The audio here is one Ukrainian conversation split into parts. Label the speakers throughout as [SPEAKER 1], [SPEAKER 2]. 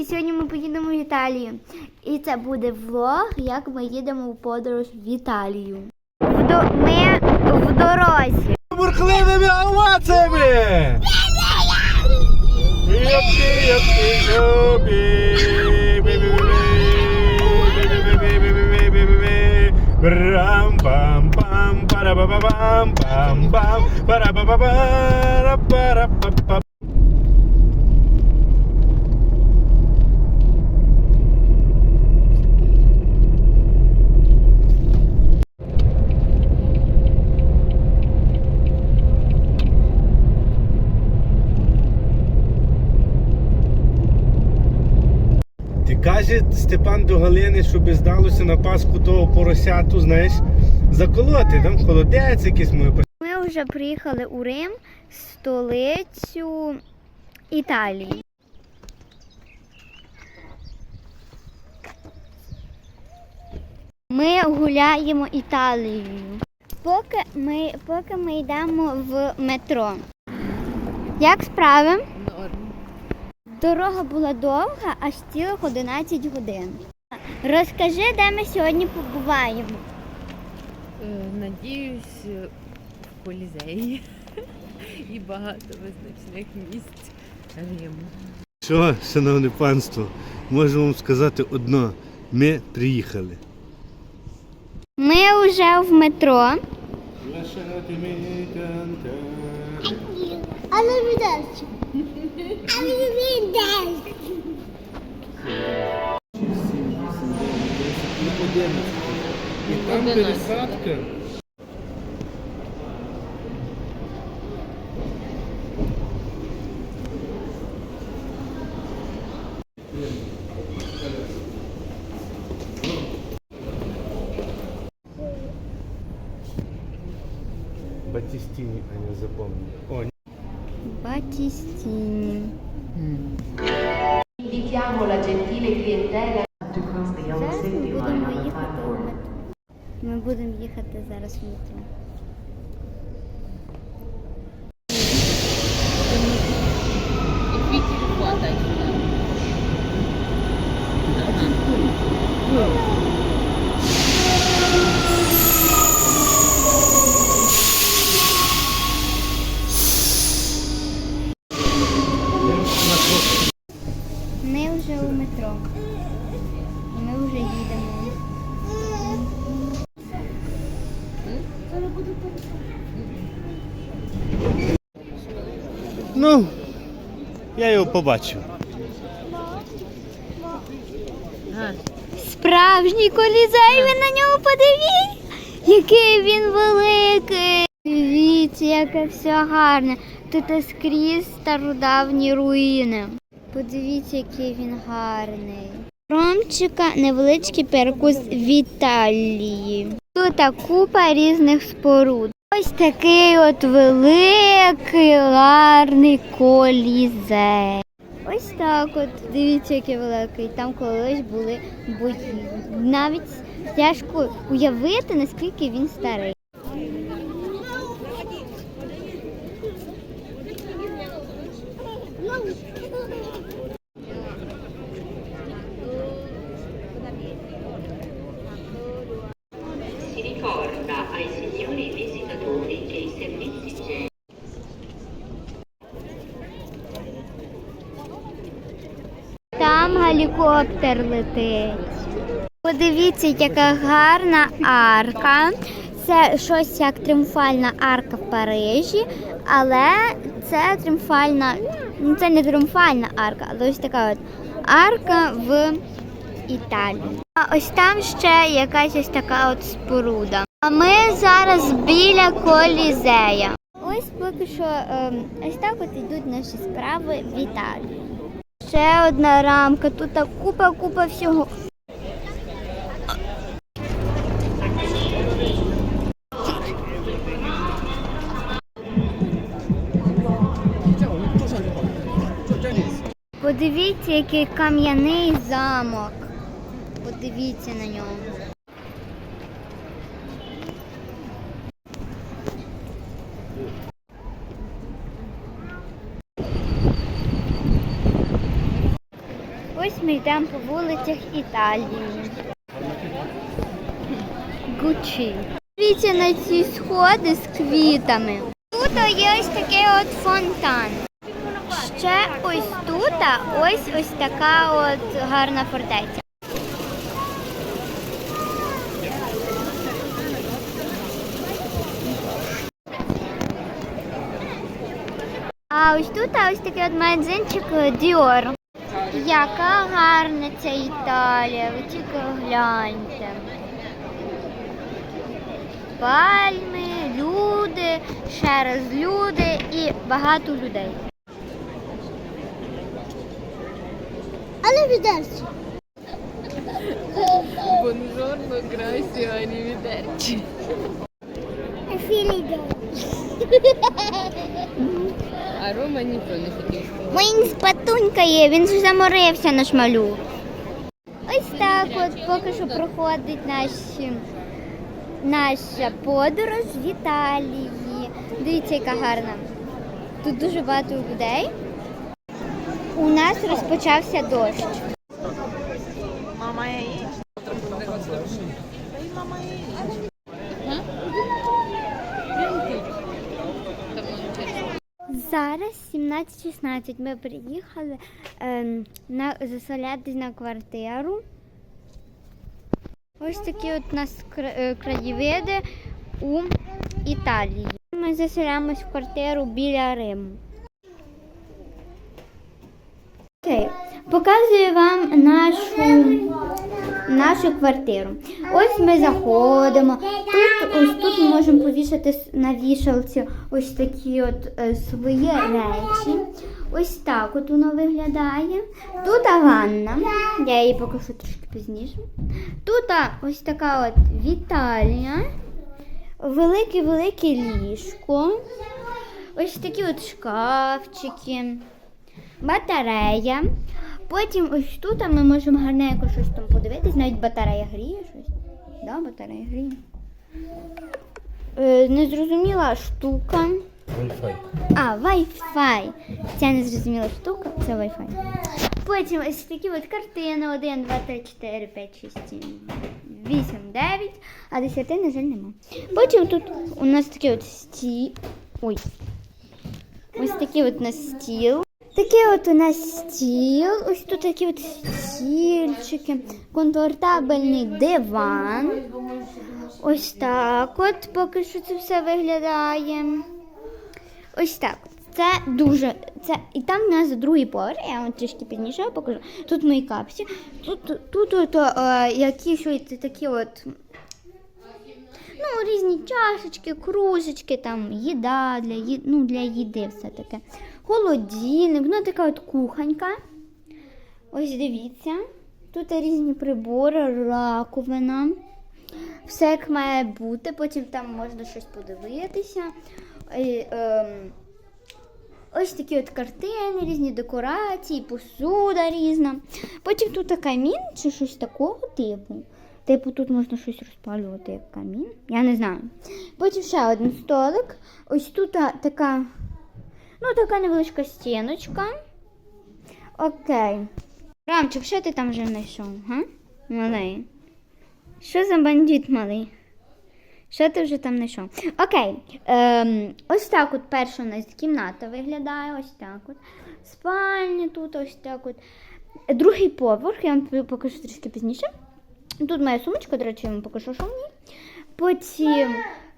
[SPEAKER 1] і сьогодні ми поїдемо в Італію. І це буде влог, як ми їдемо в подорож в Італію. В до... Ми в дорозі.
[SPEAKER 2] бурхливими йопі, йопі. Брам-пам-пам, парабабам-пам-пам, парабабабара-пара-па-па. Ти Степан до Галини, щоб здалося на Пасху того поросяту, знаєш, заколоти, там холодець якийсь ми
[SPEAKER 1] Ми вже приїхали у Рим, столицю Італії. Ми гуляємо Італією. Поки ми, поки ми йдемо в метро. Як справи? Дорога була довга, аж цілих 11 годин. Розкажи, де ми сьогодні побуваємо.
[SPEAKER 3] Е, Надіюсь, е, в Колізеї і багато визначних місць Риму.
[SPEAKER 2] Що, шановне панство, можу вам сказати одно. Ми приїхали.
[SPEAKER 1] Ми вже в метро. Але віддачі. Але віддачі.
[SPEAKER 2] І там пересадка. Батистіні, а не запомню. О,
[SPEAKER 1] Батістіні.
[SPEAKER 4] Invitiamo la gentile clientela
[SPEAKER 1] Зараз ми будемо їхати в метро. Ми будемо їхати зараз в метро.
[SPEAKER 2] Ну, я його побачив.
[SPEAKER 1] Справжній колізей, ви на нього подивіться, який він великий. Дивіться, яке все гарне. Тут скрізь стародавні руїни. Подивіться, який він гарний. Ромчика невеличкий перекус в Італії. Тут купа різних споруд. Ось такий от великий гарний колізей. Ось так от, дивіться, який великий. Там колись були бої. Навіть тяжко уявити, наскільки він старий.
[SPEAKER 4] Ricorda ai signori visitatori che i servizi igienici
[SPEAKER 1] Там гелікоптер летить. Подивіться, яка гарна арка. Це щось як тріумфальна арка в Парижі, але це тріумфальна, ну це не тріумфальна арка, але ось така от арка в Італії. А ось там ще якась ось така от споруда. А ми зараз біля колізея. Ось поки що ем, ось так от йдуть наші справи в Італії. Ще одна рамка, тут купа купа всього. Подивіться, який кам'яний замок. Подивіться на нього. Ось ми йдемо по вулицях Італії. Гучі. Дивіться на ці сходи з квітами. Тут є ось такий от фонтан. Ще ось тут, ось ось така от гарна фортеця. А ось тут а ось такий от магазинчик Dior. Яка гарна ця Італія, ви тільки гляньте. Пальми, люди, ще раз люди і багато людей. Але відерці.
[SPEAKER 3] Buongiorno, grazie, arrivederci. А Рома ніхто не хотів.
[SPEAKER 1] Він спатунькає, він ж заморився наш малюк. Ось так от поки що проходить наші, наша подорож в Італії. Дивіться, яка гарна. Тут дуже багато людей. У нас розпочався дощ. Зараз 17.16. Ми приїхали ем, на, заселятись на квартиру. Ось такі от нас е, краєвиди у Італії. Ми заселяємось в квартиру біля Риму. Окей, показую вам нашу, нашу квартиру. Ось ми заходимо. Тут, ось тут ми можемо повішати на вішалці ось такі от е, свої речі. Ось так от воно виглядає. Тут ванна. Я її покажу трошки пізніше. Тут ось така от вітальня. Велике-велике ліжко. Ось такі от шкафчики батарея. Потім ось тут ми можемо гарненько щось там подивитись, навіть батарея гріє щось. Да, батарея гріє. Е, незрозуміла штука.
[SPEAKER 2] Wi-Fi.
[SPEAKER 1] А, Wi-Fi. Ця незрозуміла штука, це Wi-Fi. Потім ось такі от картини. 1, 2, 3, 4, 5, 6, 7, 8, 9, а 10, на жаль, нема. Потім тут у нас такі от сті. Ой. Ось такий от у нас стіл. Такий от у нас стіл. Ось тут такі от стільчики, комфортабельний диван. Ось так от поки що це все виглядає. Ось так. Це дуже. Це, і там у нас другий поверх, я вам трішки пізніше покажу. Тут мої капці. Тут, тут, тут е, якісь ось такі от. Ну, різні чашечки, кружечки, там, їда для, ну, для їди все таке. Холодильник, ну така от кухонька. Ось дивіться. Тут різні прибори, раковина. Все як має бути, потім там можна щось подивитися. Ем, ось такі от картини, різні декорації, посуда різна. Потім тут камін чи щось такого типу. Типу, тут можна щось розпалювати як камін. Я не знаю. Потім ще один столик. Ось тут така, ну, така невеличка стіночка. Окей. Рамчик, що ти там вже знайшов? Га? Малий. Що за бандит малий? Що ти вже там знайшов? Окей. Ем, ось так от перша у нас кімната виглядає, ось так от. Спальня тут, ось так от. Другий поверх, я вам покажу трішки пізніше. Тут моя сумочка, до речі, я вам покажу, що в ній. Потім,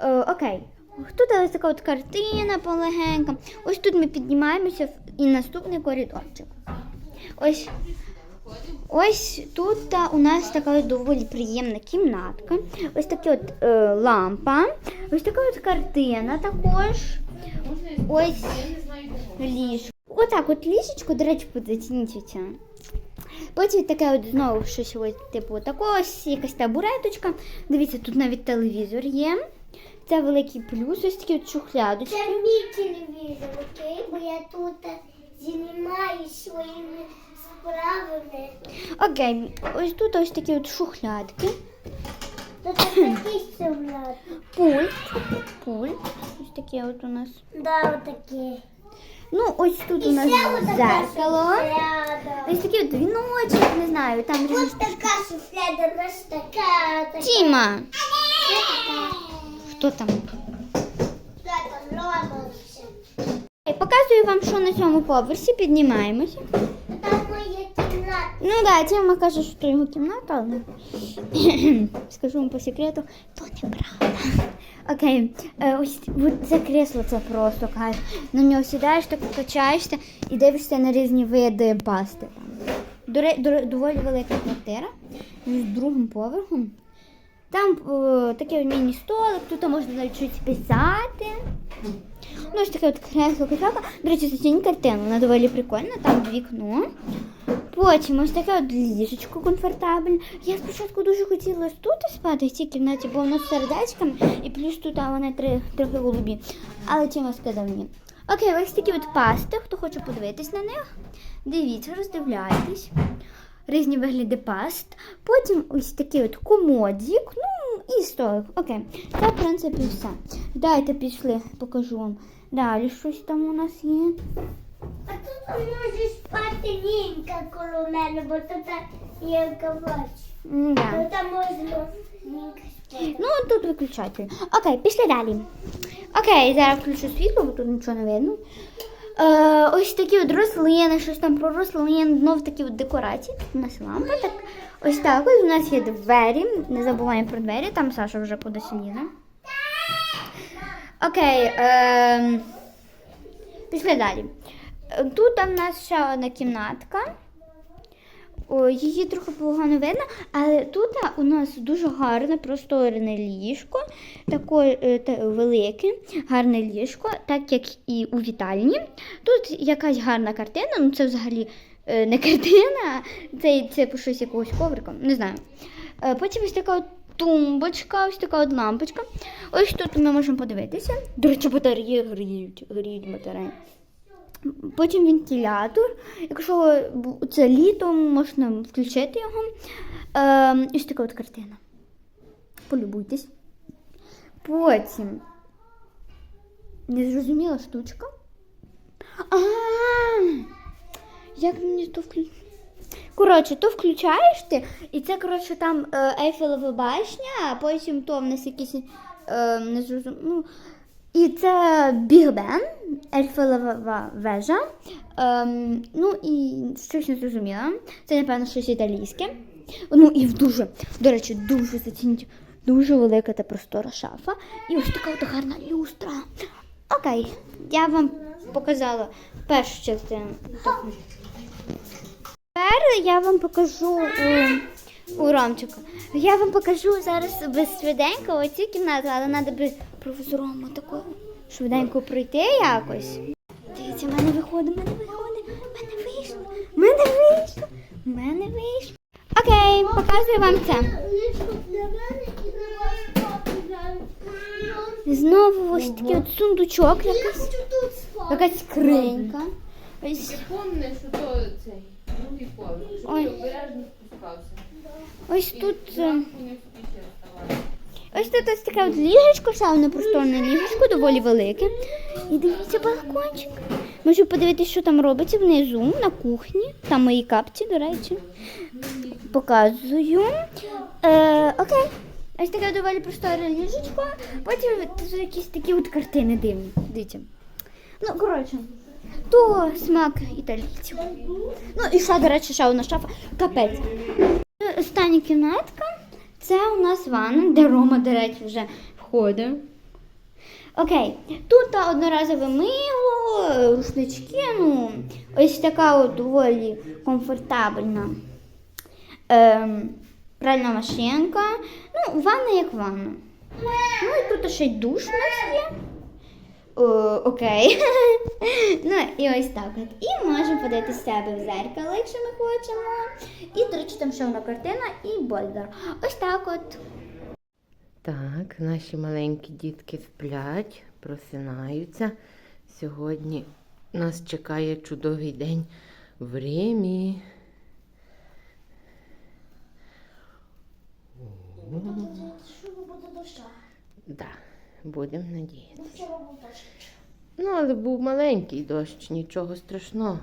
[SPEAKER 1] е, окей. Тут ось така от картина полегенька. Ось тут ми піднімаємося в і наступний коридорчик. Ось Ось тут та, у нас така доволі приємна кімнатка. Ось така от е, лампа. Ось така от картина також. Ось ліжко. Отак от ліжечко, до речі, зацініть. Потім таке от знову щось ось, типу такого, якась табуреточка. Дивіться, тут навіть телевізор є. Це великий плюс, ось такі от шухлядочки.
[SPEAKER 5] Це мій телевізор, окей? Бо я тут займаюся своїми справами.
[SPEAKER 1] Окей, ось тут ось такі от шухлядки.
[SPEAKER 5] Тут такий.
[SPEAKER 1] Пульт. Пульт. Ось таке от у нас.
[SPEAKER 5] Да, отакі.
[SPEAKER 1] Ну, ось тут у нас зеркало. Ось такий от віночок, не знаю, там різні.
[SPEAKER 5] Ось така шуфляда, ось така. така.
[SPEAKER 1] Тіма!
[SPEAKER 5] Ось
[SPEAKER 1] Хто там? Показую вам, що на цьому поверсі піднімаємося.
[SPEAKER 5] Там моя кімната.
[SPEAKER 1] Ну да, Тіма каже, що то його кімната, але скажу вам по секрету, то неправда. Окей, е, ось це кресло це просто кайф. На нього сідаєш, так качаєшся і дивишся на різні види пасти. Доволі велика квартира з другим поверхом. Там е, такий міні-столик, тут можна навіть щось писати. Ну, ось таке от кресло качалка. До речі, зацінь картину, вона доволі прикольна, там вікно. Потім ось таке от ліжечко комфортабельне. Я спочатку дуже хотіла тут спати в цій кімнаті, бо воно з сердечками, і плюс тут а, вони три, трохи голубі. Але Тіма сказав ні. Окей, ось такі от пасти, хто хоче подивитись на них. Дивіться, роздивляйтесь. Різні вигляди паст. Потім ось такий от комодік, ну і столик. Окей. Це, в принципі, все. Дайте пішли, покажу вам. Далі щось там у нас є.
[SPEAKER 5] А тут може спати Нінка коло мене, бо тут є кавач.
[SPEAKER 1] Да.
[SPEAKER 5] Тут можна Нінка спати.
[SPEAKER 1] Ну, тут виключатель. Окей, пішли далі. Окей, зараз включу світло, бо тут нічого не видно. Е, ось такі от рослини, щось там про рослин, знов такі от декорації. У нас лампа. Так, ось так ось у нас є двері. Не забуваємо про двері, там Саша вже кудись лізе. Окей. Е, пішли далі. Тут у нас ще одна кімнатка. О, її трохи погано видно, але тут у нас дуже гарне просторене ліжко, таке е, та- велике, гарне ліжко, так як і у вітальні. Тут якась гарна картина, ну це взагалі е, не картина, це, це щось якогось коврика, не знаю. Е, Потім ось така от тумбочка, ось така от лампочка. Ось тут ми можемо подивитися. До речі, батареї гріють, гріють батареї. Потім вентилятор. Якщо це літом, можна включити його. Е, ось така от картина. Полюбуйтесь. Потім. Незрозуміла штучка. А, як мені то включити? Коротше, то включаєш ти, і це, коротше, там е, Ейфелева башня, а потім то в нас якісь е, не ну, і це Біг Бен, Ейфелева вежа. Ем, ну і щось не зрозуміла. Це, напевно, щось італійське. Ну і в дуже, до речі, дуже зацініть, дуже велика та простора шафа. І ось така от гарна люстра. Окей, я вам показала першу частину. Тепер я вам покажу у, у Ромчика. Я вам покажу зараз без швиденько оцю кімнату, але треба би професором таку швиденько пройти якось. Дивіться, в мене виходить, в мене виходить, в мене вийшло, в мене вийшло, в мене вийшло. Окей, показую вам це. Знову ось такий от сундучок, якась, якась скринька. Ось,
[SPEAKER 3] Ти помниш, що то цей другий поверх, щоб ти обережно спускався.
[SPEAKER 1] ось тут. е, Ось тут ось таке от ліжечко, сауна просторне ліжечко, доволі велике. І дивіться балкончик. Можу подивитися, що там робиться внизу, на кухні. Там мої капці, до речі. Показую. Е, окей. Ось таке доволі просторе ліжечко. Потім тут якісь такі от картини дивні. Дивіться. Ну, коротше, то смак італійців. Ну і ще, до речі, ще одна шафа. Капець. Е, Остання кімнатка. Це у нас ванна, де Рома, до речі, вже входить. Окей, тут одноразове мило, рушнички, ну, ось така от доволі комфортабельна ем, пральна машинка. Ну, ванна як ванна. Ну і тут ще й душ у нас є. О, окей. ну і ось так от. І можемо подивитися себе в зеркало, якщо ми хочемо. І, до речі, там ще одна картина і больдер. Ось так от.
[SPEAKER 6] Так, наші маленькі дітки сплять, просинаються. Сьогодні нас чекає чудовий день в Римі.
[SPEAKER 5] Що буде душа?
[SPEAKER 6] Да, будемо надіятися.
[SPEAKER 5] Дощ.
[SPEAKER 6] Ну, але був маленький дощ, нічого страшного.